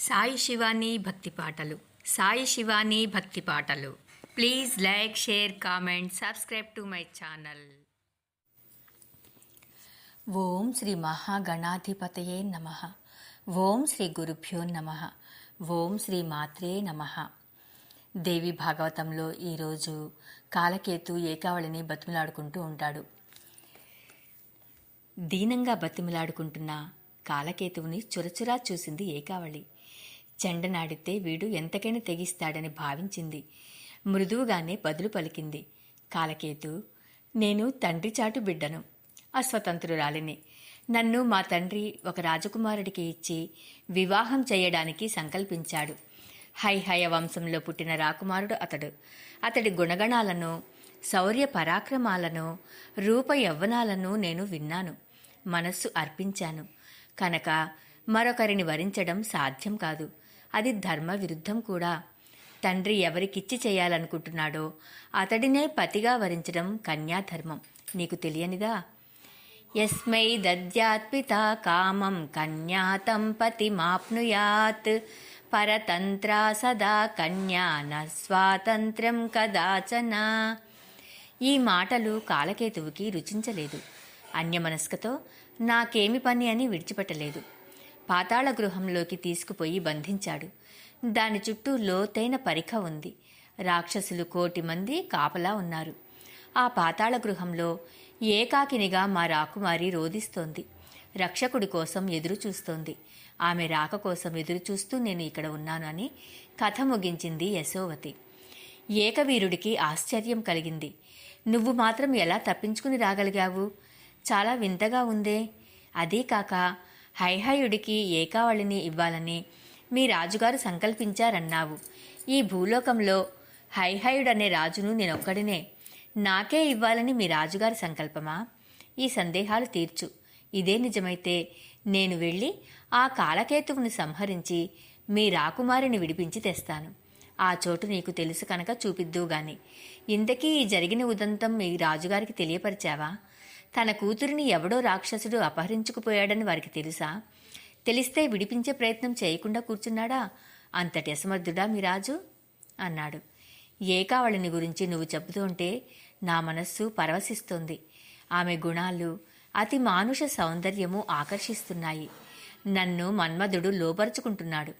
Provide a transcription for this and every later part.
సాయి శివాని భక్తి పాటలు. సాయి శివాని భక్తి పాటలు. Please like share comment subscribe to my channel. ఓం శ్రీ మహాగణాధిపతయే నమ. ఓం శ్రీ గురుభ్యో నమ. ఓం శ్రీ మాత్రే నమ. దేవి భాగవతంలో ఈరోజు కాలకేతు ఏకావళిని బతిమిలాడుకుంటూ ఉంటాడు. దీనంగా బతిమిలాడుకుంటున్న కాలకేతువుని చురచురా చూసింది ఏకావళి. చెండనాడితే వీడు ఎంతకైనా తెగిస్తాడని భావించింది. మృదువుగానే బదులు పలికింది. కాలకేతు నేను తండ్రి చాటు బిడ్డను అస్వతంత్రురాలిని. నన్ను మా తండ్రి ఒక రాజకుమారుడికి ఇచ్చి వివాహం చేయడానికి సంకల్పించాడు. హైహయ వంశంలో పుట్టిన రాకుమారుడు అతడు. అతడి గుణగణాలను శౌర్య పరాక్రమాలను రూప యవ్వనాలను నేను విన్నాను. మనస్సు అర్పించాను. కనుక మరొకరిని వరించడం సాధ్యం కాదు. అది ధర్మ విరుద్ధం కూడా. తండ్రి ఎవరికిచ్చి చేయాలనుకుంటున్నాడో అతడినే పతిగా వరించడం కన్యాధర్మం. నీకు తెలియనిదా? యస్మై దద్యాత్పిత కామం కన్యాతం పతిమాప్నుయాత్. పరతంత్రా సదా కన్యా న స్వాతంత్ర్యం కదాచన. ఈ మాటలు కాలకేతువుకి రుచించలేదు. అన్యమనస్కతో నాకేమి పని అని విడిచిపెట్టలేదు. పాతాళ గృహంలోకి తీసుకుపోయి బంధించాడు. దాని చుట్టూ లోతైన పరిఖ ఉంది. రాక్షసులు కోటి మంది కాపలా ఉన్నారు. ఆ పాతాళ గృహంలో ఏకాకినిగా మా రాకుమారి రోధిస్తోంది. రక్షకుడి కోసం ఎదురు చూస్తోంది. ఆమె రాక కోసం ఎదురు చూస్తూ నేను ఇక్కడ ఉన్నానని కథ ముగించింది యశోవతి. ఏకవీరుడికి ఆశ్చర్యం కలిగింది. నువ్వు మాత్రం ఎలా తప్పించుకుని రాగలిగావు? చాలా వింతగా ఉందే. అదీ కాక హైహయుడికి ఏకావళిని ఇవ్వాలని మీ రాజుగారు సంకల్పించారన్నావు. ఈ భూలోకంలో హైహయుడనే రాజును నేనొక్కడినే. నాకే ఇవ్వాలని మీ రాజుగారి సంకల్పమా? ఈ సందేహాలు తీర్చు. ఇదే నిజమైతే నేను వెళ్ళి ఆ కాలకేతువుని సంహరించి మీ రాకుమారిని విడిపించి తెస్తాను. ఆ చోటు నీకు తెలుసు కనుక చూపిద్దువు గాని ఇంతకీ ఈ జరిగిన ఉదంతం మీ రాజుగారికి తెలియపరిచావా? తన కూతురిని ఎవడో రాక్షసుడు అపహరించుకుపోయాడని వారికి తెలుసా? తెలిస్తే విడిపించే ప్రయత్నం చేయకుండా కూర్చున్నాడా? అంతటి అసమర్థుడా మీ రాజు? అన్నాడు. ఏకావళిని గురించి నువ్వు చెబుతుంటే నా మనస్సు పరవశిస్తోంది. ఆమె గుణాలు అతి మానుష సౌందర్యము ఆకర్షిస్తున్నాయి. నన్ను మన్మధుడు లోపరుచుకుంటున్నాడు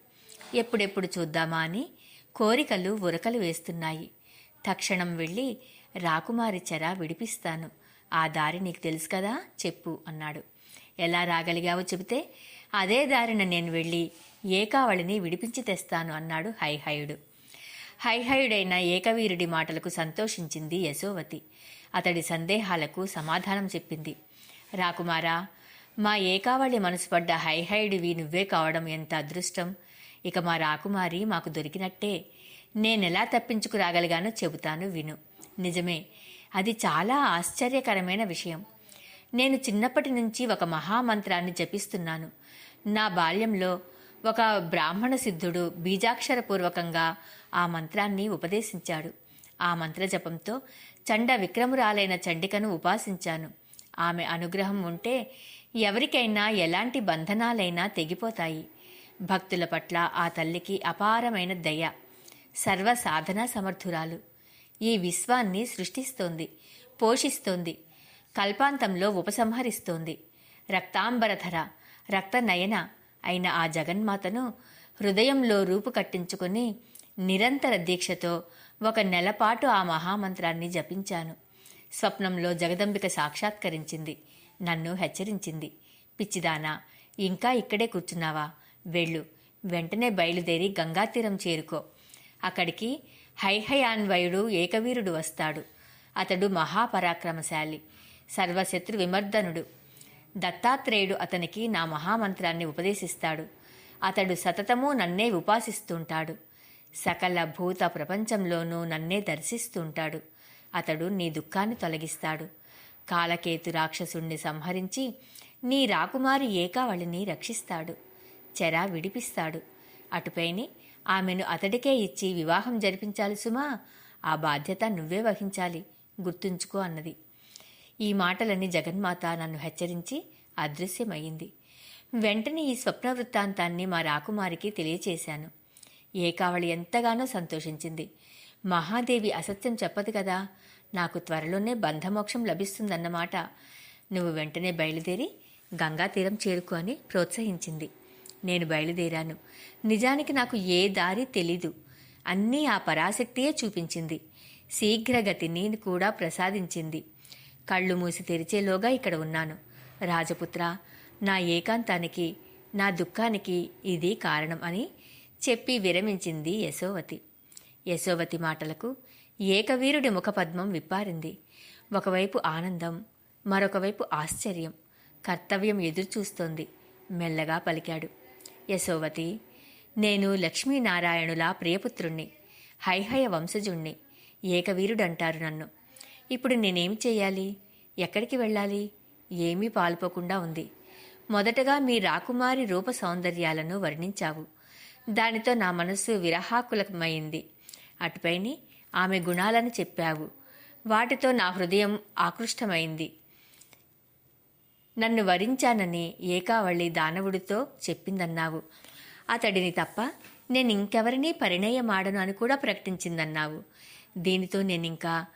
ఎప్పుడెప్పుడు చూద్దామా అని కోరికలు ఉరకలు వేస్తున్నాయి. తక్షణం వెళ్ళి రాకుమారి చెర విడిపిస్తాను. ఆ దారి నీకు తెలుసు కదా? చెప్పు అన్నాడు. ఎలా రాగలిగావో చెబితే అదే దారిన నేను వెళ్ళి ఏకావళిని విడిపించి తెస్తాను అన్నాడు హైహయుడు. హైహయుడైన ఏకవీరుడి మాటలకు సంతోషించింది యశోవతి. అతడి సందేహాలకు సమాధానం చెప్పింది. రాకుమారా మా ఏకావళి మనసుపడ్డ హైహయుడివి నువ్వే కావడం ఎంత అదృష్టం? ఇక మా రాకుమారి మాకు దొరికినట్టే. నేనెలా తప్పించుకు రాగలిగానో చెబుతాను విను. నిజమే అది చాలా ఆశ్చర్యకరమైన విషయం. నేను చిన్నప్పటి నుంచి ఒక మహామంత్రాన్ని జపిస్తున్నాను. నా బాల్యంలో ఒక బ్రాహ్మణ సిద్ధుడు బీజాక్షరపూర్వకంగా ఆ మంత్రాన్ని ఉపదేశించాడు. ఆ మంత్ర జపంతో చండ విక్రమురాలైన చండికను ఉపాసించాను. ఆమె అనుగ్రహం ఉంటే ఎవరికైనా ఎలాంటి బంధనాలైనా తెగిపోతాయి. భక్తుల పట్ల ఆ తల్లికి అపారమైన దయ. సర్వ సాధనా సమర్థురాలు. ఈ విశ్వాన్ని సృష్టిస్తోంది పోషిస్తోంది కల్పాంతంలో ఉపసంహరిస్తోంది. రక్తాంబరధర రక్తనయన అయిన ఆ జగన్మాతను హృదయంలో రూపు కట్టించుకుని నిరంతర దీక్షతో ఒక నెలపాటు ఆ మహామంత్రాన్ని జపించాను. స్వప్నంలో జగదంబిక సాక్షాత్కరించింది నన్ను హెచ్చరించింది. పిచ్చిదానా ఇంకా ఇక్కడే కూర్చున్నావా? వెళ్ళు వెంటనే బయలుదేరి గంగాతీరం చేరుకో. అక్కడికి హైహయాన్వయుడు ఏకవీరుడు వస్తాడు. అతడు మహాపరాక్రమశాలి సర్వశత్రు విమర్దనుడు దత్తాత్రేయుడు అతనికి నా మహామంత్రాన్ని ఉపదేశిస్తాడు. అతడు సతతము నన్నే ఉపాసిస్తుంటాడు. సకల భూత ప్రపంచంలోనూ నన్నే దర్శిస్తుంటాడు. అతడు నీ దుఃఖాన్ని తొలగిస్తాడు. కాలకేతు రాక్షసుణ్ణి సంహరించి నీ రాకుమారి ఏకావళిని రక్షిస్తాడు. చెర విడిపిస్తాడు. అటుపైని ఆమెను అతడికే ఇచ్చి వివాహం జరిపించాలి సుమా. ఆ బాధ్యత నువ్వే వహించాలి. గుర్తుంచుకో అన్నది. ఈ మాటలని జగన్మాత నన్ను హెచ్చరించి అదృశ్యమయ్యింది. వెంటనే ఈ స్వప్న వృత్తాంతాన్ని మా రాకుమారికి తెలియచేశాను. ఏకావళి ఎంతగానో సంతోషించింది. మహాదేవి అసత్యం చెప్పదు కదా. నాకు త్వరలోనే బంధమోక్షం లభిస్తుందన్నమాట. నువ్వు వెంటనే బయలుదేరి గంగా తీరం చేరుకో అని ప్రోత్సహించింది. నేను బయలుదేరాను. నిజానికి నాకు ఏ దారి తెలీదు. అన్నీ ఆ పరాశక్తియే చూపించింది. శీఘ్రగతిని కూడా ప్రసాదించింది. కళ్ళు మూసి తెరిచేలోగా ఇక్కడ ఉన్నాను. రాజపుత్ర నా ఏకాంతానికి నా దుఃఖానికి ఇది కారణం అని చెప్పి విరమించింది యశోవతి. యశోవతి మాటలకు ఏకవీరుడి ముఖపద్మం విప్పారింది. ఒకవైపు ఆనందం మరొకవైపు ఆశ్చర్యం. కర్తవ్యం ఎదురుచూస్తోంది. మెల్లగా పలికాడు. యశోవతి నేను లక్ష్మీనారాయణుల ప్రియపుత్రుణ్ణి హైహయ వంశజుణ్ణి ఏకవీరుడంటారు నన్ను. ఇప్పుడు నేనేమి చేయాలి? ఎక్కడికి వెళ్ళాలి? ఏమీ పాల్పోకుండా ఉంది. మొదటగా మీ రాకుమారి రూప సౌందర్యాలను వర్ణించావు. దానితో నా మనస్సు విరహాకులమైంది. అటుపైని ఆమె గుణాలను చెప్పావు. వాటితో నా హృదయం ఆకృష్టమైంది. నన్ను వరించానని ఏకావళి దానవుడితో చెప్పిందన్నావు. అతడిని తప్ప నేను ఇంకెవరినీ పరిణయమాడను అని కూడా ప్రకటించిందన్నావు. దీనితో నేనింకా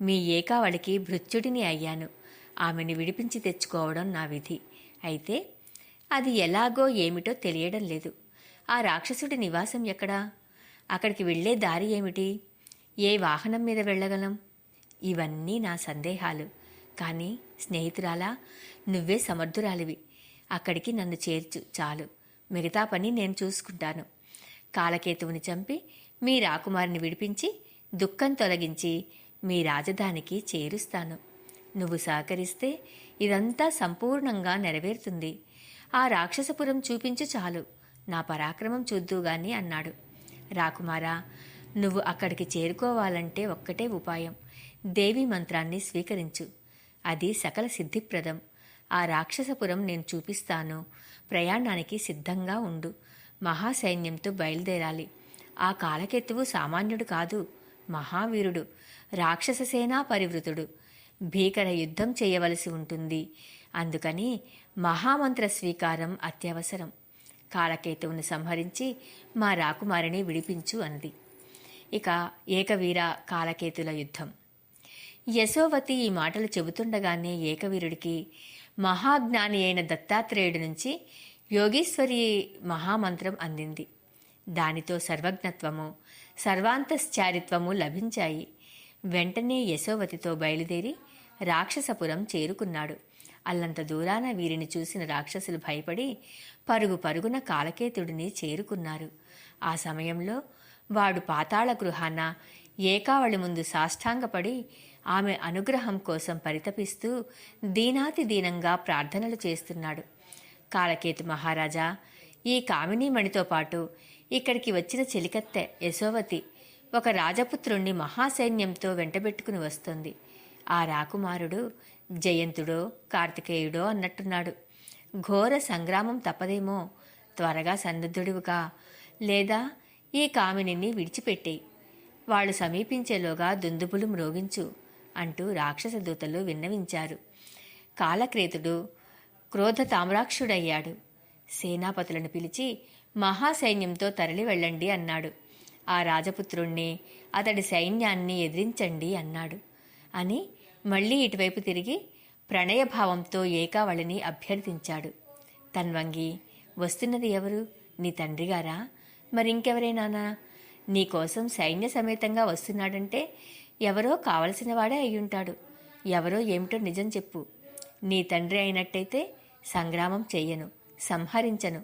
మీ ఏకావళికి భృత్యుడిని అయ్యాను. ఆమెను విడిపించి తెచ్చుకోవడం నా విధి. అయితే అది ఎలాగో ఏమిటో తెలియడం లేదు. ఆ రాక్షసుడి నివాసం ఎక్కడా? అక్కడికి వెళ్ళే దారి ఏమిటి? ఏ వాహనం మీద వెళ్ళగలం? ఇవన్నీ నా సందేహాలు. కానీ స్నేహితురాలా నువ్వే సమర్థురాలివి. అక్కడికి నన్ను చేర్చు చాలు. మిగతా పని నేను చూసుకుంటాను. కాలకేతువుని చంపి మీ రాకుమారిని విడిపించి దుఃఖం తొలగించి మీ రాజధానికి చేరుస్తాను. నువ్వు సహకరిస్తే ఇదంతా సంపూర్ణంగా నెరవేరుతుంది. ఆ రాక్షసపురం చూపించు చాలు. నా పరాక్రమం చూద్దుగాని అన్నాడు. రాకుమారా నువ్వు అక్కడికి చేరుకోవాలంటే ఒక్కటే ఉపాయం. దేవి మంత్రాన్ని స్వీకరించు. అది సకల సిద్ధిప్రదం. ఆ రాక్షసపురం నేను చూపిస్తాను. ప్రయాణానికి సిద్ధంగా ఉండు. మహాసైన్యంతో బయలుదేరాలి. ఆ కాలకెత్తువు సామాన్యుడు కాదు మహావీరుడు రాక్షస సేనా పరివృతుడు. భీకర యుద్ధం చేయవలసి ఉంటుంది. అందుకని మహామంత్ర స్వీకారం అత్యవసరం. కాలకేతువును సంహరించి మా రాకుమారిని విడిపించు అంది. ఇక ఏకవీర కాలకేతుల యుద్ధం. యశోవతి ఈ మాటలు చెబుతుండగానే ఏకవీరుడికి మహాజ్ఞాని అయిన దత్తాత్రేయుడి నుంచి యోగేశ్వరి మహామంత్రం అందింది. దానితో సర్వజ్ఞత్వము సర్వాంతశ్చారిత్వము లభించాయి. వెంటనే యశోవతితో బయలుదేరి రాక్షసపురం చేరుకున్నాడు. అల్లంత దూరాన వీరిని చూసిన రాక్షసులు భయపడి పరుగు పరుగున కాలకేతుడిని చేరుకున్నారు. ఆ సమయంలో వాడు పాతాళ గృహాన ఏకావళి ముందు సాష్టాంగపడి ఆమె అనుగ్రహం కోసం పరితపిస్తూ దీనాతి దీనంగా ప్రార్థనలు చేస్తున్నాడు. కాలకేతు మహారాజా ఈ కామినీమణితో పాటు ఇక్కడికి వచ్చిన చెలికత్తె యశోవతి ఒక రాజపుత్రుణ్ణి మహాసైన్యంతో వెంటబెట్టుకుని వస్తుంది. ఆ రాకుమారుడు జయంతుడో కార్తికేయుడో అన్నట్టున్నాడు. ఘోర సంగ్రామం తప్పదేమో త్వరగా సన్నద్ధుడివిగా లేదా ఈ కామినిని విడిచిపెట్టేయి. వాళ్ళు సమీపించేలోగా దుందుబులు మ్రోగించు. అంటూ రాక్షస దూతలు విన్నవించారు. కాలక్రేతుడు క్రోధ తామ్రాక్షుడయ్యాడు. సేనాపతులను పిలిచి మహాసైన్యంతో తరలి వెళ్ళండి అన్నాడు. ఆ రాజపుత్రుణ్ణి అతడి సైన్యాన్ని ఎదిరించండి అన్నాడు. అని మళ్ళీ ఇటువైపు తిరిగి ప్రణయభావంతో ఏకావళిని అభ్యర్థించాడు. తన్వంగి వస్తున్నది ఎవరు? నీ తండ్రిగారా మరింకెవరేనానా నీకోసం సైన్య సమేతంగా వస్తున్నాడంటే ఎవరో కావలసిన వాడే అయ్యుంటాడు. ఎవరో ఏమిటో నిజం చెప్పు. నీ తండ్రి అయినట్టయితే సంగ్రామం చెయ్యను సంహరించను.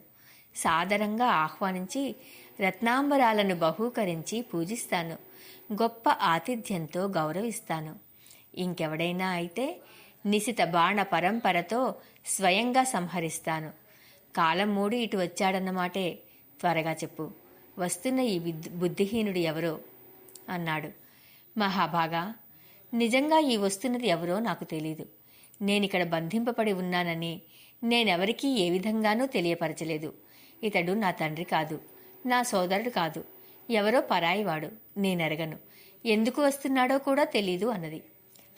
సాదరంగా ఆహ్వానించి రత్నాంబరాలను బహూకరించి పూజిస్తాను. గొప్ప ఆతిథ్యంతో గౌరవిస్తాను. ఇంకెవడైనా అయితే నిశిత బాణ పరంపరతో స్వయంగా సంహరిస్తాను. కాలం మూడు ఇటు వచ్చాడన్నమాటే త్వరగా చెప్పు. వస్తున్న ఈ బుద్ధిహీనుడు ఎవరో? అన్నాడు. మహాభాగా నిజంగా ఈ వస్తున్నది ఎవరో నాకు తెలీదు. నేనిక్కడ బంధింపబడి ఉన్నానని నేనెవరికీ ఏ విధంగానూ తెలియపరచలేదు. ఇతడు నా తండ్రి కాదు నా సోదరుడు కాదు ఎవరో పరాయివాడు నేనెరగను. ఎందుకు వస్తున్నాడో కూడా తెలీదు అన్నది.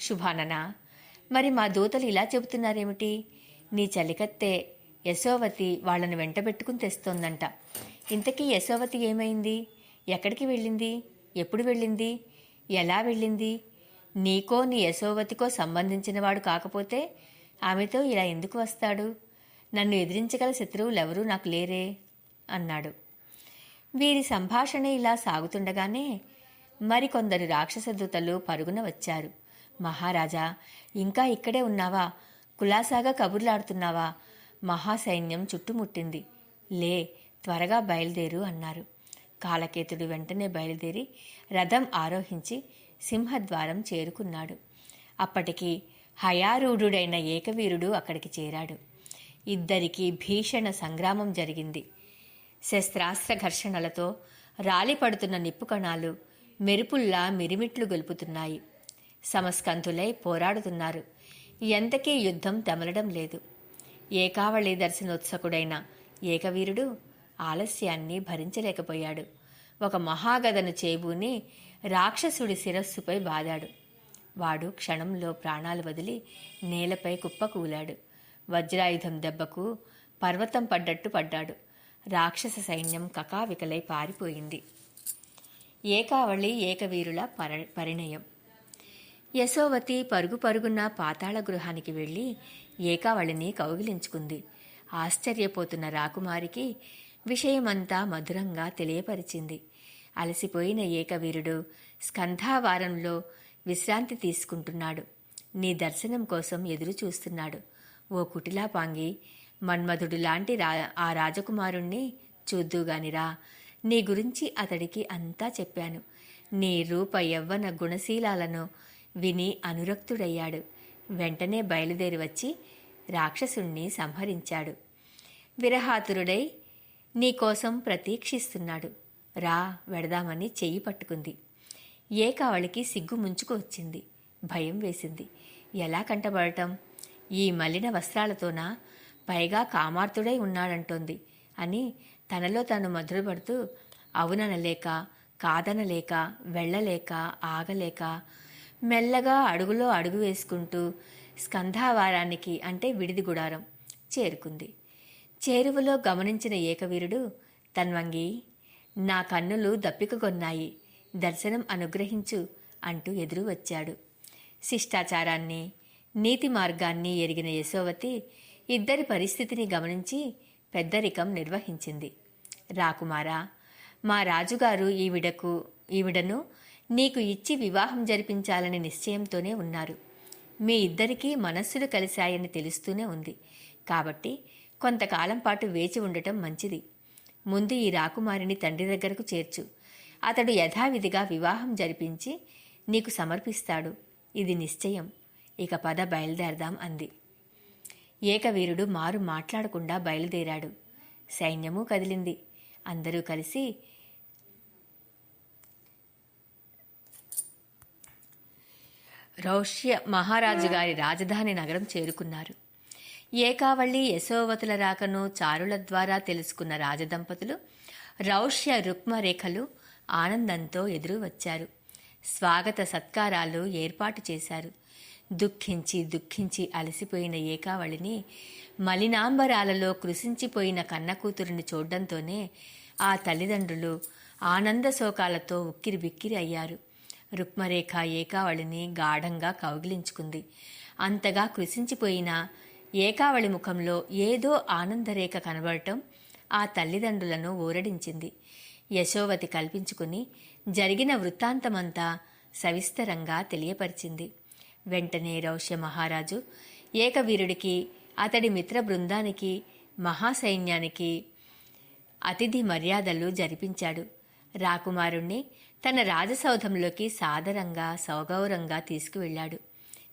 శుభాననా మరి మా దూతలు ఇలా చెబుతున్నారేమిటి? నీ చలికత్తె యశోవతి వాళ్ళని వెంటబెట్టుకుని తెస్తోందంట. ఇంతకీ యశోవతి ఏమైంది? ఎక్కడికి వెళ్ళింది? ఎప్పుడు వెళ్ళింది? ఎలా వెళ్ళింది? నీకో నీ యశోవతికో సంబంధించినవాడు కాకపోతే ఆమెతో ఇలా ఎందుకు వస్తాడు? నన్ను ఎదిరించగల శత్రువులు ఎవరూ నాకు లేరే అన్నాడు. వీరి సంభాషణ ఇలా సాగుతుండగానే మరికొందరు రాక్షస దూతలు పరుగున వచ్చారు. మహారాజా ఇంకా ఇక్కడే ఉన్నావా? కులాసాగా కబుర్లాడుతున్నావా? మహాసైన్యం చుట్టుముట్టింది. లే త్వరగా బయలుదేరు అన్నారు. కాలకేతుడు వెంటనే బయలుదేరి రథం ఆరోహించి సింహద్వారం చేరుకున్నాడు. అప్పటికి హయారూఢుడైన ఏకవీరుడు అక్కడికి చేరాడు. ఇద్దరికీ భీషణ సంగ్రామం జరిగింది. శస్త్రాస్త్ర ఘర్షణలతో రాలిపడుతున్న నిప్పు కణాలు మెరుపుల్లా మిరిమిట్లు గొలుపుతున్నాయి. సమస్కంతులై పోరాడుతున్నారు. ఎంతకీ యుద్ధం తమలడం లేదు. ఏకావళి దర్శనోత్సకుడైన ఏకవీరుడు ఆలస్యాన్ని భరించలేకపోయాడు. ఒక మహాగదను చేబూని రాక్షసుడి శిరస్సుపై బాదాడు. వాడు క్షణంలో ప్రాణాలు వదిలి నేలపై కుప్పకూలాడు వజ్రాయుధం దెబ్బకు పర్వతం పడ్డట్టు పడ్డాడు. రాక్షస సైన్యం కకావికలై పారిపోయింది. ఏకావళి ఏకవీరుల పర పరిణయం. యశోవతి పరుగు పరుగున పాతాళ గృహానికి వెళ్ళి ఏకావళిని కౌగిలించుకుంది. ఆశ్చర్యపోతున్న రాకుమారికి విషయమంతా మధురంగా తెలియపరిచింది. అలసిపోయిన ఏకవీరుడు స్కంధావారంలో విశ్రాంతి తీసుకుంటున్నాడు. నీ దర్శనం కోసం ఎదురు చూస్తున్నాడు ఓ కుటిలాపాంగి మన్మధుడు లాంటి రా ఆ రాజకుమారుణ్ణి చూద్దుగానిరా నీ గురించి అతడికి అంతా చెప్పాను. నీ రూప యవ్వన గుణశీలాలను విని అనురక్తుడయ్యాడు. వెంటనే బయలుదేరి వచ్చి రాక్షసుణ్ణి సంహరించాడు. విరహాతురుడై నీకోసం ప్రతీక్షిస్తున్నాడు. రా వెడదామని చెయ్యి పట్టుకుంది. ఏకావళికి సిగ్గు ముంచుకు వచ్చింది. భయం వేసింది. ఎలా కంటబడటం? ఈ మలిన వస్త్రాలతోనా? పైగా కామార్తుడై ఉన్నాడంటోంది అని తనలో తాను మధురపడుతూ అవుననలేక కాదనలేక వెళ్ళలేక ఆగలేక మెల్లగా అడుగులో అడుగు వేసుకుంటూ స్కంధావారానికి అంటే విడిది గుడారం చేరుకుంది. చేరువలో గమనించిన ఏకవీరుడు తన్వంగి నా కన్నులు దప్పికగొన్నాయి దర్శనం అనుగ్రహించు అంటూ ఎదురు వచ్చాడు. శిష్టాచారాన్ని నీతి మార్గాన్ని ఎరిగిన యశోవతి ఇద్దరి పరిస్థితిని గమనించి పెద్దరికం నిర్వహించింది. రాకుమారా మా రాజుగారు ఈవిడకు ఈవిడను నీకు ఇచ్చి వివాహం జరిపించాలని నిశ్చయంతోనే ఉన్నారు. మీ ఇద్దరికీ మనస్సులు కలిశాయని తెలుస్తూనే ఉంది. కాబట్టి కొంతకాలం పాటు వేచి ఉండటం మంచిది. ముందు ఈ రాకుమారిని తండ్రి దగ్గరకు చేర్చు. అతడు యథావిధిగా వివాహం జరిపించి నీకు సమర్పిస్తాడు. ఇది నిశ్చయం. ఇక పద బయలుదేరదాం అంది. ఏకవీరుడు మారు మాట్లాడకుండా బయలుదేరాడు. సైన్యము కదిలింది. అందరూ కలిసి రౌష్య మహారాజు గారి రాజధాని నగరం చేరుకున్నారు. ఏకావళి యశోవతుల రాకను చారుల ద్వారా తెలుసుకున్న రాజదంపతులు రౌష్య రుక్మరేఖలు ఆనందంతో ఎదురు వచ్చారు స్వాగత సత్కారాలు ఏర్పాటు చేశారు. దుఃఖించి దుఃఖించి అలసిపోయిన ఏకావళిని మలినాంబరాలలో కృషించిపోయిన కన్నకూతురిని చూడడంతోనే ఆ తల్లిదండ్రులు ఆనంద శోకాలతో ఉక్కిరి బిక్కిరి అయ్యారు. రుక్మరేఖ ఏకావళిని గాఢంగా కౌగిలించుకుంది. అంతగా కృషించిపోయిన ఏకావళి ముఖంలో ఏదో ఆనందరేఖ కనబడటం ఆ తల్లిదండ్రులను ఊరడించింది. యశోవతి కల్పించుకుని జరిగిన వృత్తాంతమంతా సవిస్తరంగా తెలియపరిచింది. వెంటనే రౌష్య మహారాజు ఏకవీరుడికి అతడి మిత్ర బృందానికి మహాసైన్యానికి అతిథి మర్యాదలు జరిపించాడు. రాకుమారుణ్ణి తన రాజసౌధంలోకి సాదరంగా సౌగౌరంగా తీసుకువెళ్ళాడు.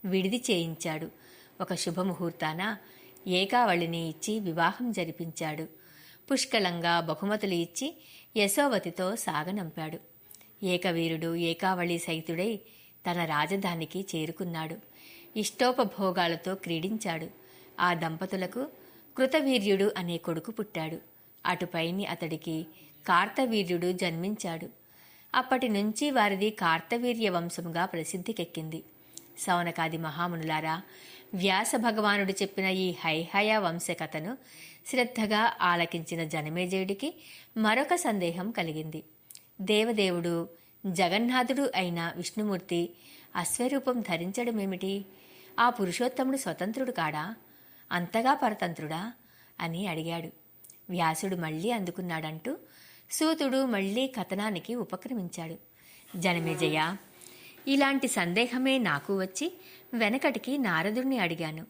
విడిది చేయించాడు. ఒక శుభముహూర్తాన ఏకావళిని ఇచ్చి వివాహం జరిపించాడు. పుష్కలంగా బహుమతులు ఇచ్చి యశోవతితో సాగనంపాడు. ఏకవీరుడు ఏకావళి సైతుడై తన రాజధానికి చేరుకున్నాడు. ఇష్టోపభోగాలతో క్రీడించాడు. ఆ దంపతులకు కృతవీర్యుడు అనే కొడుకు పుట్టాడు. అటుపైని అతడికి కార్తవీర్యుడు జన్మించాడు. అప్పటి నుంచి వారిది కార్తవీర్య వంశముగా ప్రసిద్ధికెక్కింది. సౌనకాది మహామునులారా వ్యాస భగవానుడు చెప్పిన ఈ హైహయ వంశకథను శ్రద్ధగా ఆలకించిన జనమేజయుడికి మరొక సందేహం కలిగింది. దేవదేవుడు జగన్నాథుడు అయిన విష్ణుమూర్తి అశ్వరూపం ధరించడమేమిటి? ఆ పురుషోత్తముడు స్వతంత్రుడు కాడా? అంతగా పరతంత్రుడా? అని అడిగాడు. వ్యాసుడు మళ్ళీ అందుకున్నాడంటూ సూతుడు మళ్ళీ కథనానికి ఉపక్రమించాడు. జనమేజయ ఇలాంటి సందేహమే నాకు వచ్చి వెనకటికి నారదుణ్ణి అడిగాను.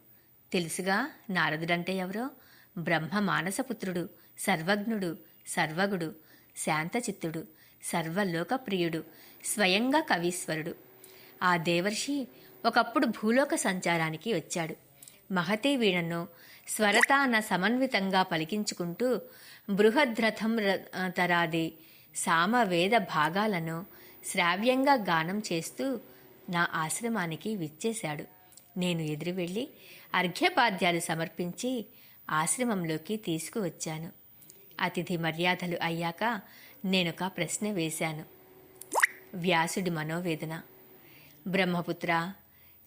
తెలుసుగా నారదుడంటే ఎవరో? బ్రహ్మ మానసపుత్రుడు సర్వజ్ఞుడు సర్వగుడు శాంతచిత్తుడు సర్వలోకప్రియుడు స్వయంగా కవీశ్వరుడు. ఆ దేవర్షి ఒకప్పుడు భూలోక సంచారానికి వచ్చాడు. మహతే వీణను స్వరతాన సమన్వితంగా పలికించుకుంటూ బృహద్రథం ర- తరాది సామవేద భాగాలను శ్రావ్యంగా గానం చేస్తూ నా ఆశ్రమానికి విచ్చేశాడు. నేను ఎదురు వెళ్ళి అర్ఘ్యపాద్యాలు సమర్పించి ఆశ్రమంలోకి తీసుకువచ్చాను. అతిథి మర్యాదలు అయ్యాక నేనొక ప్రశ్న వేశాను. వ్యాసుడి మనోవేదన. బ్రహ్మపుత్ర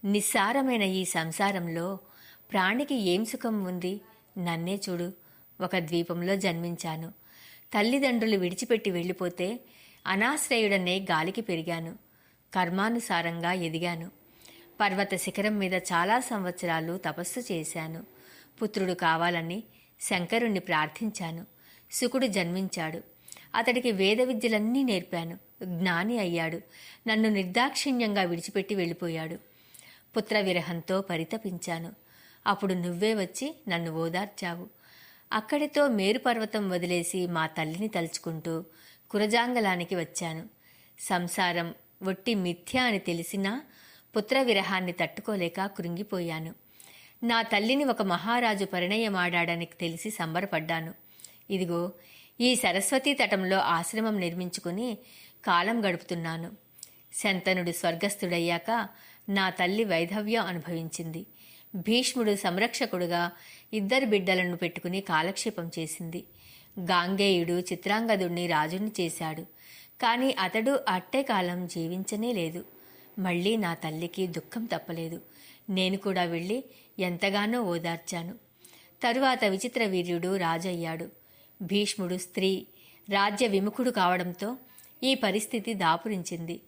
నిస్సారమైన ఈ సంసారంలో ప్రాణికి ఏం సుఖం ఉంది? నన్నే చూడు. ఒక ద్వీపంలో జన్మించాను. తల్లిదండ్రులు విడిచిపెట్టి వెళ్ళిపోతే అనాశ్రయుడనే గాలికి పెరిగాను. కర్మానుసారంగా ఎదిగాను. పర్వత శిఖరం మీద చాలా సంవత్సరాలు తపస్సు చేశాను. పుత్రుడు కావాలని శంకరుణ్ణి ప్రార్థించాను. శుకుడు జన్మించాడు. అతడికి వేద విద్యలన్నీ నేర్పాను. జ్ఞాని అయ్యాడు. నన్ను నిర్దాక్షిణ్యంగా విడిచిపెట్టి వెళ్ళిపోయాడు. పుత్ర విరహంతో పరితపించాను. అప్పుడు నువ్వే వచ్చి నన్ను ఓదార్చావు. అక్కడితో మేరుపర్వతం వదిలేసి మా తల్లిని తలుచుకుంటూ కురజాంగలానికి వచ్చాను. సంసారం ఒట్టి మిథ్య అని తెలిసినా పుత్ర విరహాన్ని తట్టుకోలేక కృంగిపోయాను. నా తల్లిని ఒక మహారాజు పరిణయమాడాడని తెలిసి సంబరపడ్డాను. ఇదిగో ఈ సరస్వతీ తటంలో ఆశ్రమం నిర్మించుకుని కాలం గడుపుతున్నాను. శంతనుడు స్వర్గస్థుడయ్యాక నా తల్లి వైధవ్యం అనుభవించింది. భీష్ముడు సంరక్షకుడుగా ఇద్దరు బిడ్డలను పెట్టుకుని కాలక్షేపం చేసింది. గాంగేయుడు చిత్రాంగదుణ్ణి రాజుని చేశాడు. కానీ అతడు అట్టే కాలం జీవించనే లేదు. మళ్ళీ నా తల్లికి దుఃఖం తప్పలేదు. నేను కూడా వెళ్ళి ఎంతగానో ఓదార్చాను. తరువాత విచిత్ర వీర్యుడు రాజయ్యాడు. భీష్ముడు స్త్రీ రాజ్య విముఖుడు కావడంతో ఈ పరిస్థితి దాపురించింది.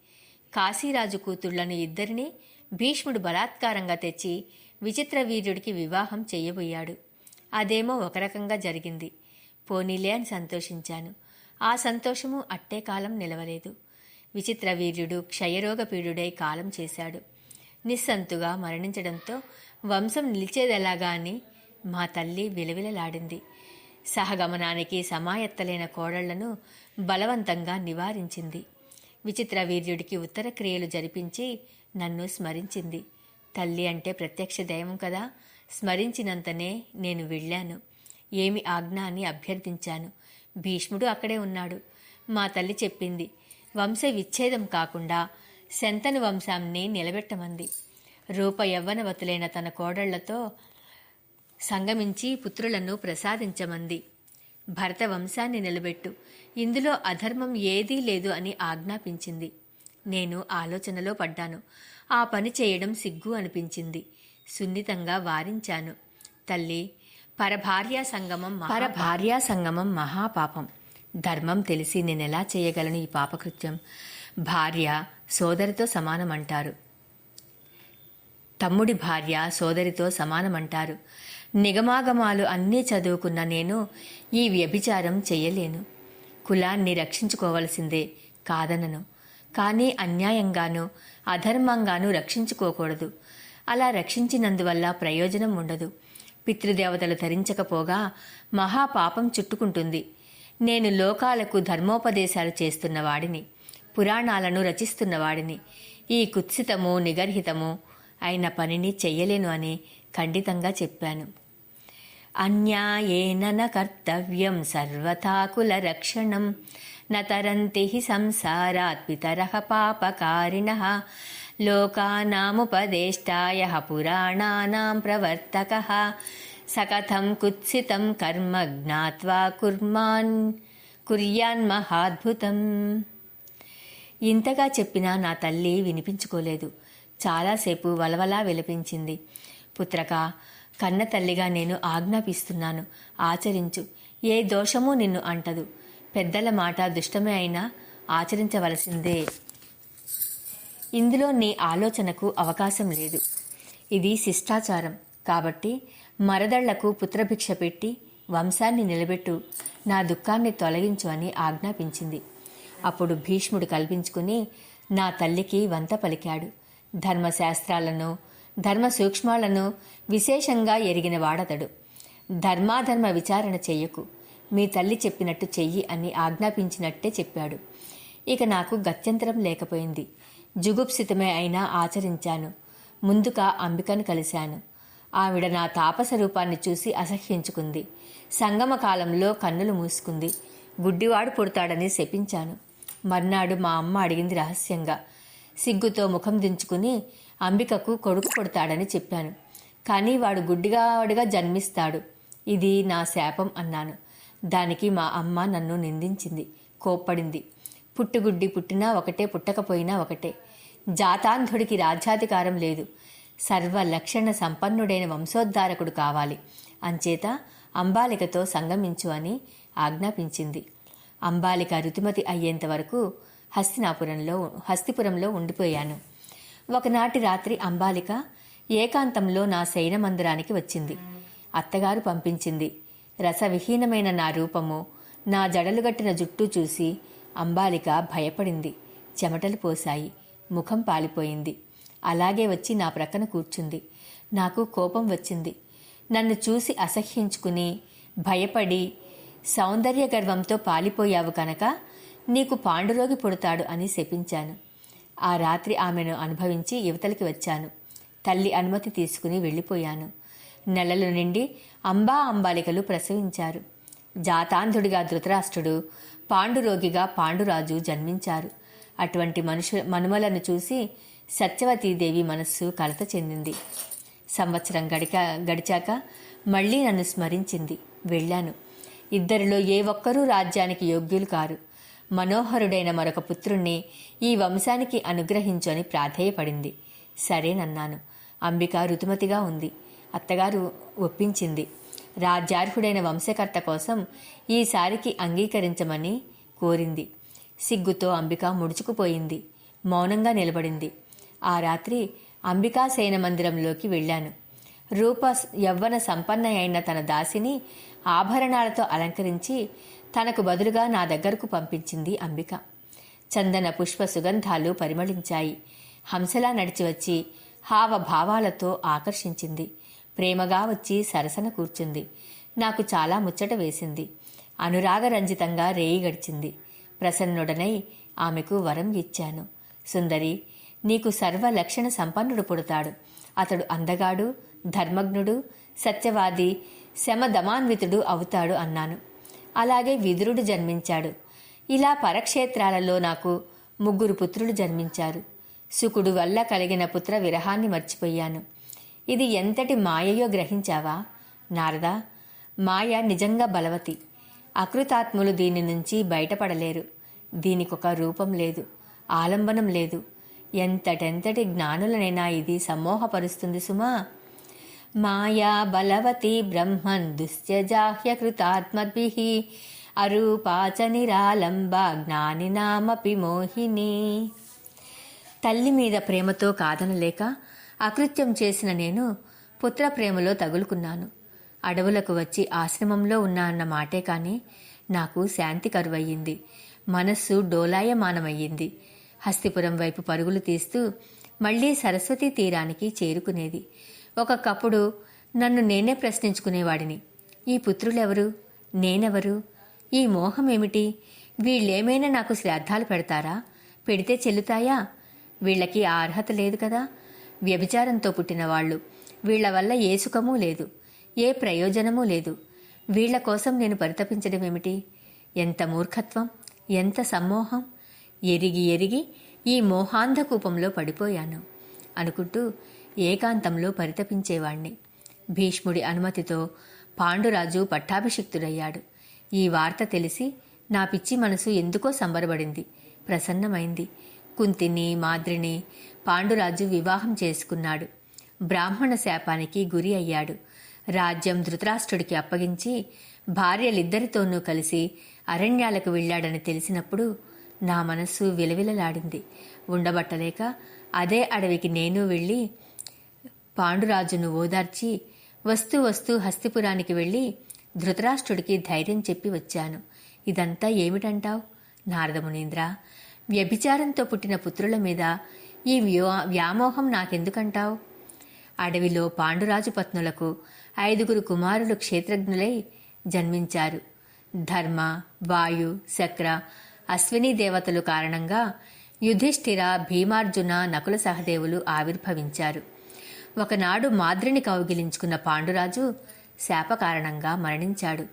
కాశీరాజు కూతుళ్ళను ఇద్దరిని భీష్ముడు బలాత్కారంగా తెచ్చి విచిత్ర వీర్యుడికి వివాహం చేయబోయాడు. అదేమో ఒక రకంగా జరిగింది. పోనీలే అని సంతోషించాను. ఆ సంతోషము అట్టే కాలం నిలవలేదు. విచిత్ర వీర్యుడు క్షయరోగ పీడుడై కాలం చేశాడు. నిస్సంతుగా మరణించడంతో వంశం నిలిచేదెలాగా అని మా తల్లి విలవిలలాడింది. సహగమనానికి సమాయత్తలేన కోడళ్ళను బలవంతంగా నివారించింది. విచిత్ర వీర్యుడికి ఉత్తర క్రియలు జరిపించి నన్ను స్మరించింది. తల్లి అంటే ప్రత్యక్ష దైవం కదా. స్మరించినంతనే నేను వెళ్ళాను. ఏమి ఆజ్ఞ అని అభ్యర్థించాను. భీష్ముడు అక్కడే ఉన్నాడు. మా తల్లి చెప్పింది వంశ విచ్ఛేదం కాకుండా శంతను వంశాన్ని నిలబెట్టమంది. రూప యవ్వనవతులైన తన కోడళ్ళతో సంగమించి పుత్రులను ప్రసాదించమంది. భరత వంశాన్ని నిలబెట్టు ఇందులో అధర్మం ఏదీ లేదు అని ఆజ్ఞాపించింది. నేను ఆలోచనలో పడ్డాను. ఆ పని చేయడం సిగ్గు అనిపించింది. సున్నితంగా వారించాను. తల్లి పరభార్యా సంగమం పరభార్యా సంగమం మహాపాపం. ధర్మం తెలిసి నేనెలా చేయగలను ఈ పాపకృత్యం? భార్య సోదరితో సమానమంటారు. తమ్ముడి భార్య సోదరితో సమానమంటారు. నిగమాగమాలు అన్నీ చదువుకున్న నేను ఈ వ్యభిచారం చెయ్యలేను కులాన్ని రక్షించుకోవలసిందే కాదనను. కానీ అన్యాయంగానూ అధర్మంగానూ రక్షించుకోకూడదు. అలా రక్షించినందువల్ల ప్రయోజనం ఉండదు. పితృదేవతలు ధరించకపోగా మహాపాపం చుట్టుకుంటుంది. నేను లోకాలకు ధర్మోపదేశాలు చేస్తున్నవాడిని పురాణాలను రచిస్తున్నవాడిని ఈ కుత్సితము నిగర్హితము అయిన పనిని చెయ్యలేను అని ఖండితంగా చెప్పాను. అన్యాయేన కర్తవ్యం సర్వతాకుల రక్షణం న తరంతి సంసారాత్ పితరః పాపకారిణ లోకానాముపదేష్టాయ పురాణానాం ప్రవర్తక సకథం కుత్సితం కర్మ జ్ఞాత్వా కుర్మాన్ కుర్యాన్మహాద్భుతం ఇంతగా చెప్పినా నా తల్లి వినిపించుకోలేదు. చాలాసేపు వలవలా విలపించింది. పుత్రక కన్న తల్లిగా నేను ఆజ్ఞాపిస్తున్నాను. ఆచరించు. ఏ దోషమూ నిన్ను అంటదు. పెద్దల మాట దుష్టమే అయినా ఆచరించవలసిందే. ఇందులో నీ ఆలోచనకు అవకాశం లేదు. ఇది శిష్టాచారం. కాబట్టి మరదళ్ళకు పుత్రభిక్ష పెట్టి వంశాన్ని నిలబెట్టు. నా దుఃఖాన్ని తొలగించు అని ఆజ్ఞాపించింది. అప్పుడు భీష్ముడు కల్పించుకుని నా తల్లికి వంత పలికాడు. ధర్మశాస్త్రాలను ధర్మ సూక్ష్మాలను విశేషంగా ఎరిగిన వాడతడు. ధర్మాధర్మ విచారణ చెయ్యకు. మీ తల్లి చెప్పినట్టు చెయ్యి అని ఆజ్ఞాపించినట్టే చెప్పాడు. ఇక నాకు గత్యంతరం లేకపోయింది. జుగుప్సితమే అయినా ఆచరించాను. ముందుగా అంబికను కలిశాను. ఆవిడ నా తాపస రూపాన్ని చూసి అసహ్యించుకుంది. సంగమ కాలంలో కన్నులు మూసుకుంది. గుడ్డివాడు పుడతాడని శపించాను. మర్నాడు మా అమ్మ అడిగింది రహస్యంగా. సిగ్గుతో ముఖం దించుకుని అంబికకు కొడుకు పుడతాడని చెప్పాను. కానీ వాడు గుడ్డిగావాడిగా జన్మిస్తాడు. ఇది నా శాపం అన్నాను. దానికి మా అమ్మ నన్ను నిందించింది. కోప్పడింది. పుట్టుగుడ్డి పుట్టినా ఒకటే పుట్టకపోయినా ఒకటే. జాతాంధుడికి రాజ్యాధికారం లేదు. సర్వ లక్షణ సంపన్నుడైన వంశోద్ధారకుడు కావాలి. అంచేత అంబాలికతో సంగమించు అని ఆజ్ఞాపించింది. అంబాలిక రుతుమతి అయ్యేంత వరకు హస్తినాపురంలో హస్తిపురంలో ఉండిపోయాను. ఒకనాటి రాత్రి అంబాలిక ఏకాంతంలో నా శయన మందిరానికి వచ్చింది. అత్తగారు పంపించింది. రసవిహీనమైన నా రూపము నా జడలుగట్టిన జుట్టు చూసి అంబాలిక భయపడింది. చెమటలు పోశాయి. ముఖం పాలిపోయింది. అలాగే వచ్చి నా ప్రక్కన కూర్చుంది. నాకు కోపం వచ్చింది. నన్ను చూసి అసహ్యించుకుని భయపడి సౌందర్య గర్వంతో పాలిపోయావు కనుక నీకు పాండురోగి పుడతాడు అని శపించాను. ఆ రాత్రి ఆమెను అనుభవించి యువతలకి వచ్చాను. తల్లి అనుమతి తీసుకుని వెళ్ళిపోయాను. నెలలు నిండి అంబా అంబాలికలు ప్రసవించారు. జాతాంధుడిగా ధృతరాష్ట్రుడు పాండురోగిగా పాండురాజు జన్మించారు. అటువంటి మనుషు మనుమలను చూసి సత్యవతీదేవి మనస్సు కలత చెందింది. సంవత్సరం గడిక గడిచాక మళ్ళీ నన్ను స్మరించింది. వెళ్ళాను. ఇద్దరిలో ఏ ఒక్కరూ రాజ్యానికి యోగ్యులు కారు. మనోహరుడైన మరొక పుత్రుణ్ణి ఈ వంశానికి అనుగ్రహించని ప్రాధేయపడింది. సరేనన్నాను. అంబిక రుతుమతిగా ఉంది. అత్తగారు ఒప్పించింది. రాజ్యార్హుడైన వంశకర్త కోసం ఈసారికి అంగీకరించమని కోరింది. సిగ్గుతో అంబిక ముడుచుకుపోయింది. మౌనంగా నిలబడింది. ఆ రాత్రి అంబికా సేన మందిరంలోకి వెళ్ళాను. రూప యవ్వన సంపన్న అయిన తన దాసిని ఆభరణాలతో అలంకరించి తనకు బదులుగా నా దగ్గరకు పంపించింది అంబిక. చందన పుష్ప సుగంధాలు పరిమళించాయి. హంసలా నడిచి వచ్చి హావభావాలతో ఆకర్షించింది. ప్రేమగా వచ్చి సరసన కూర్చుంది. నాకు చాలా ముచ్చట వేసింది. అనురాగరంజితంగా రేయి గడిచింది. ప్రసన్నుడనై ఆమెకు వరం ఇచ్చాను. సుందరి నీకు సర్వ లక్షణ సంపన్నుడు పుడతాడు. అతడు అందగాడు ధర్మజ్ఞుడు సత్యవాది శమధమాన్వితుడు అవుతాడు అన్నాను. అలాగే విదురుడు జన్మించాడు. ఇలా పరక్షేత్రాలలో నాకు ముగ్గురు పుత్రులు జన్మించారు. సుకుడు వల్ల కలిగిన పుత్ర విరహాన్ని మర్చిపోయాను. ఇది ఎంతటి మాయయో గ్రహించావా? నారదా మాయ నిజంగా బలవతి. అకృతాత్ములు దీని నుంచి బయటపడలేరు. దీనికొక రూపం లేదు ఆలంబనం లేదు. ఎంతటెంతటి జ్ఞానులనైనా ఇది సమ్మోహపరుస్తుంది సుమా. మాయా బలవతి బ్రహ్మన్ దుశ్చజాహ్య కృతాత్మద్భి అరూపాచ నిరాలంబ జ్ఞానినామపి మోహిని. తల్లి మీద ప్రేమతో కాదనలేక అకృత్యం చేసిన నేను పుత్ర ప్రేమలో తగులుకున్నాను. అడవులకు వచ్చి ఆశ్రమంలో ఉన్నా అన్న మాటే కానీ నాకు శాంతి కరువయ్యింది. మనస్సు డోలాయమానమయ్యింది. హస్తిపురం వైపు పరుగులు తీస్తూ మళ్ళీ సరస్వతీ తీరానికి చేరుకునేది. ఒకప్పుడు నన్ను నేనే ప్రశ్నించుకునేవాడిని. ఈ పుత్రులెవరు? నేనెవరు? ఈ మోహం ఏమిటి వీళ్ళేమైనా నాకు శ్రాద్ధాలు పెడతారా? పెడితే చెల్లుతాయా? వీళ్ళకి ఆ అర్హత లేదు కదా. వ్యభిచారంతో పుట్టిన వాళ్ళు. వీళ్ళ వల్ల ఏ సుఖమూ లేదు ఏ ప్రయోజనమూ లేదు. వీళ్ళ కోసం నేను పరితపించడం ఏమిటి? ఎంత మూర్ఖత్వం ఎంత సమ్మోహం. ఎరిగి ఎరిగి ఈ మోహాంధకూపంలో పడిపోయాను అనుకుంటూ ఏకాంతంలో పరితపించేవాణ్ణి. భీష్ముడి అనుమతితో పాండురాజు పట్టాభిషిక్తుడయ్యాడు. ఈ వార్త తెలిసి నా పిచ్చి మనసు ఎందుకో సంబరపడింది. ప్రసన్నమైంది. కుంతిని మాద్రిని పాండురాజు వివాహం చేసుకున్నాడు. బ్రాహ్మణ శాపానికి గురి అయ్యాడు. రాజ్యం ధృతరాష్ట్రుడికి అప్పగించి భార్యలిద్దరితోనూ కలిసి అరణ్యాలకు వెళ్ళాడని తెలిసినప్పుడు నా మనస్సు విలవిలలాడింది. ఉండబట్టలేక అదే అడవికి నేను వెళ్ళి పాండురాజును ఓదార్చి వస్తూ వస్తూ హస్తిపురానికి వెళ్ళి ధృతరాష్ట్రుడికి ధైర్యం చెప్పి వచ్చాను. ఇదంతా ఏమిటంటావ్? నారదమునీంద్ర వ్యభిచారంతో పుట్టిన పుత్రుల మీద ఈ వ్యామోహం నాకెందుకంటావు? అడవిలో పాండురాజు పత్నులకు ఐదుగురు కుమారులు క్షేత్రజ్ఞులై జన్మించారు. ధర్మ వాయు శక్ర అశ్విని దేవతలు కారణంగా యుధిష్ఠిర భీమార్జున నకుల సహదేవులు ఆవిర్భవించారు. ఒకనాడు మాద్రిని కౌగిలించుకున్న పాండురాజు శాప కారణంగా మరణించాడు.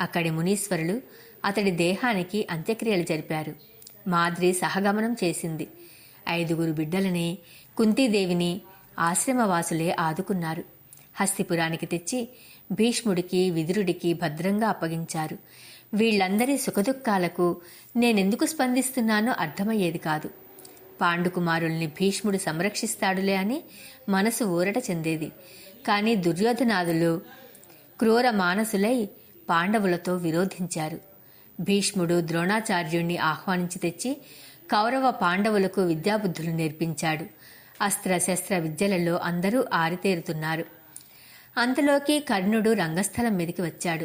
అక్కడి మునీశ్వరులు అతడి దేహానికి అంత్యక్రియలు జరిపారు. మాద్రి సహగమనం చేసింది. ఐదుగురు బిడ్డలని కుంతీదేవిని ఆశ్రమవాసులే ఆదుకున్నారు. హస్తిపురానికి తెచ్చి భీష్ముడికి విదురుడికి భద్రంగా అప్పగించారు. వీళ్ళందరి సుఖదుఖాలకు నేనెందుకు స్పందిస్తున్నానో అర్థమయ్యేది కాదు. పాండుకుమారుల్ని భీష్ముడు సంరక్షిస్తాడులే అని మనసు ఊరట చెందేది. కాని దుర్యోధనాదులు క్రూర మానసులై పాండవులతో విరోధించారు. భీష్ముడు ద్రోణాచార్యుణ్ణి ఆహ్వానించి తెచ్చి కౌరవ పాండవులకు విద్యాబుద్ధులు నేర్పించాడు. అస్త్ర శస్త్ర విద్యలలో అందరూ ఆరితేరుతున్నారు. అంతలోకి కర్ణుడు రంగస్థలం మీదికి వచ్చాడు.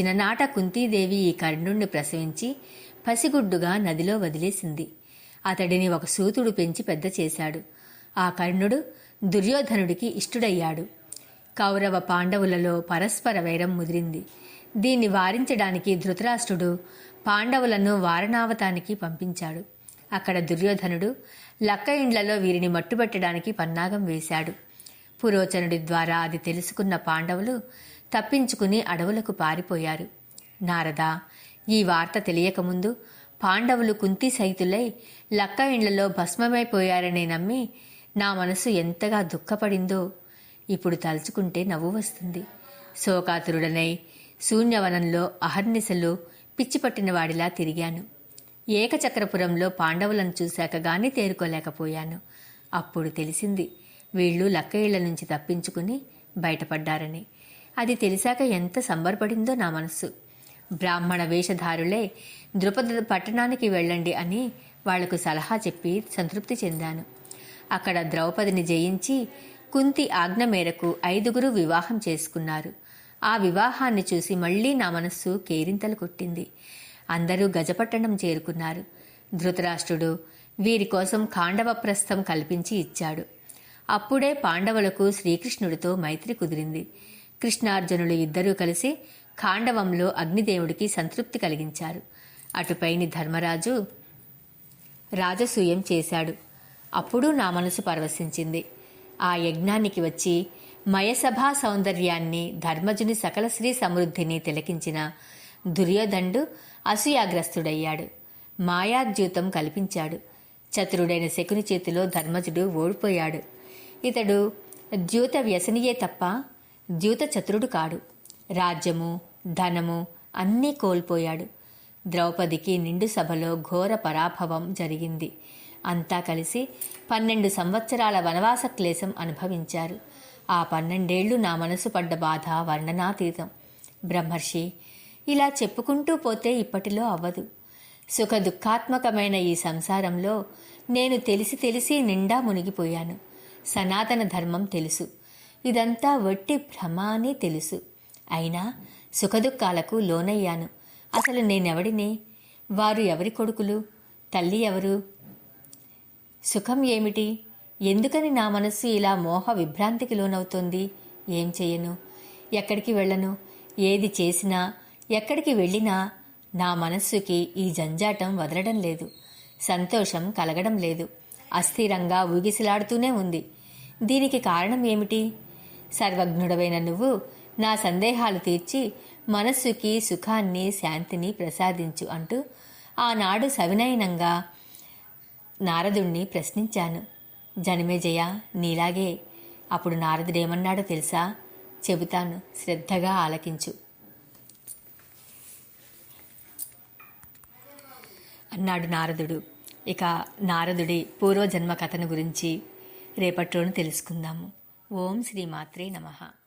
చిన్ననాట కుంతీదేవి ఈ కర్ణుణ్ణి ప్రసవించి పసిగుడ్డుగా నదిలో వదిలేసింది. అతడిని ఒక సూతుడు పెంచి పెద్ద చేశాడు. ఆ కర్ణుడు దుర్యోధనుడికి ఇష్టుడయ్యాడు. కౌరవ పాండవులలో పరస్పర వైరం ముదిరింది. దీన్ని వారించడానికి ధృతరాష్ట్రుడు పాండవులను వారణావతానికి పంపించాడు. అక్కడ దుర్యోధనుడు లక్క ఇండ్లలో వీరిని మట్టుబెట్టడానికి పన్నాగం వేశాడు. పురోచనుడి ద్వారా అది తెలుసుకున్న పాండవులు తప్పించుకుని అడవులకు పారిపోయారు. నారద ఈ వార్త తెలియకముందు పాండవులు కుంతి సైతులై లక్క ఇండ్లలో భస్మమైపోయారని నమ్మి నా మనసు ఎంతగా దుఃఖపడిందో ఇప్పుడు తలుచుకుంటే నవ్వు వస్తుంది. శోకాతురుడనై శూన్యవనంలో అహర్నిశలు పిచ్చిపట్టిన వాడిలా తిరిగాను. ఏకచక్రపురంలో పాండవులను చూశాక గాని తేరుకోలేకపోయాను. అప్పుడు తెలిసింది వీళ్ళు లక్క ఇళ్ళ నుంచి తప్పించుకుని బయటపడ్డారని. అది తెలిసాక ఎంత సంబరపడిందో నా మనస్సు. బ్రాహ్మణ వేషధారులే ద్రుపద పట్టణానికి వెళ్ళండి అని వాళ్ళకు సలహా చెప్పి సంతృప్తి చెందాను. అక్కడ ద్రౌపదిని జయించి కుంతి ఆజ్ఞ మేరకు ఐదుగురు వివాహం చేసుకున్నారు. ఆ వివాహాన్ని చూసి మళ్ళీ నా మనస్సు కేరింతలు కొట్టింది. అందరూ గజపట్టణం చేరుకున్నారు. ధృతరాష్ట్రుడు వీరి కోసం ఖాండవప్రస్థం కల్పించి ఇచ్చాడు. అప్పుడే పాండవులకు శ్రీకృష్ణుడితో మైత్రి కుదిరింది. కృష్ణార్జునులు ఇద్దరూ కలిసి ఖాండవంలో అగ్నిదేవుడికి సంతృప్తి కలిగించారు. అటుపైని ధర్మరాజు రాజసూయం చేశాడు. అప్పుడు నా మనసు పరవశించింది. ఆ యజ్ఞానికి వచ్చి మయసభా సౌందర్యాన్ని ధర్మజుని సకల శ్రీ సమృద్ధిని తిలకించిన దుర్యోధనుడు అసూయాగ్రస్తుడయ్యాడు. మాయాద్యూతం కల్పించాడు. చతురుడైన శకుని చేతిలో ధర్మజుడు ఓడిపోయాడు. ఇతడు ద్యూత వ్యసనియే తప్ప ద్యూత చతురుడు కాడు. రాజ్యము ధనము అన్నీ కోల్పోయాడు. ద్రౌపదికి నిండు సభలో ఘోర పరాభవం జరిగింది. అంతా కలిసి పన్నెండు సంవత్సరాల వనవాస క్లేశం అనుభవించారు. ఆ పన్నెండేళ్ళు నా మనసు పడ్డ బాధ వర్ణనాతీతం. బ్రహ్మర్షి ఇలా చెప్పుకుంటూ పోతే ఇప్పటిలో అవ్వదు. సుఖ దుఃఖాత్మకమైన ఈ సంసారంలో నేను తెలిసి తెలిసి నిండా మునిగిపోయాను. సనాతన ధర్మం తెలుసు. ఇదంతా వట్టి భ్రమ అని తెలుసు. అయినా సుఖదుఖాలకు లోనయ్యాను. అసలు నేనెవడిని? వారు ఎవరి కొడుకులు? తల్లి ఎవరు? సుఖం ఏమిటి? ఎందుకని నా మనస్సు ఇలా మోహ విభ్రాంతికి లోనవుతోంది? ఏం చేయను? ఎక్కడికి వెళ్ళను? ఏది చేసినా ఎక్కడికి వెళ్ళినా నా మనస్సుకి ఈ జంజాటం వదలడం లేదు. సంతోషం కలగడం లేదు. అస్థిరంగా ఊగిసిలాడుతూనే ఉంది. దీనికి కారణం ఏమిటి? సర్వజ్ఞుడవైన నువ్వు నా సందేహాలు తీర్చి మనస్సుకి సుఖాన్ని శాంతిని ప్రసాదించు అంటూ ఆనాడు సవినయనంగా నారదుణ్ణి ప్రశ్నించాను. జనమేజయ నీలాగే అప్పుడు నారదుడేమన్నాడో తెలుసా? చెబుతాను. శ్రద్ధగా ఆలకించు. అన్నాడు నారదుడు. ఇక నారదుడి పూర్వజన్మ కథను గురించి రేపట్లోనూ తెలుసుకుందాము. ఓం శ్రీమాత్రే నమః.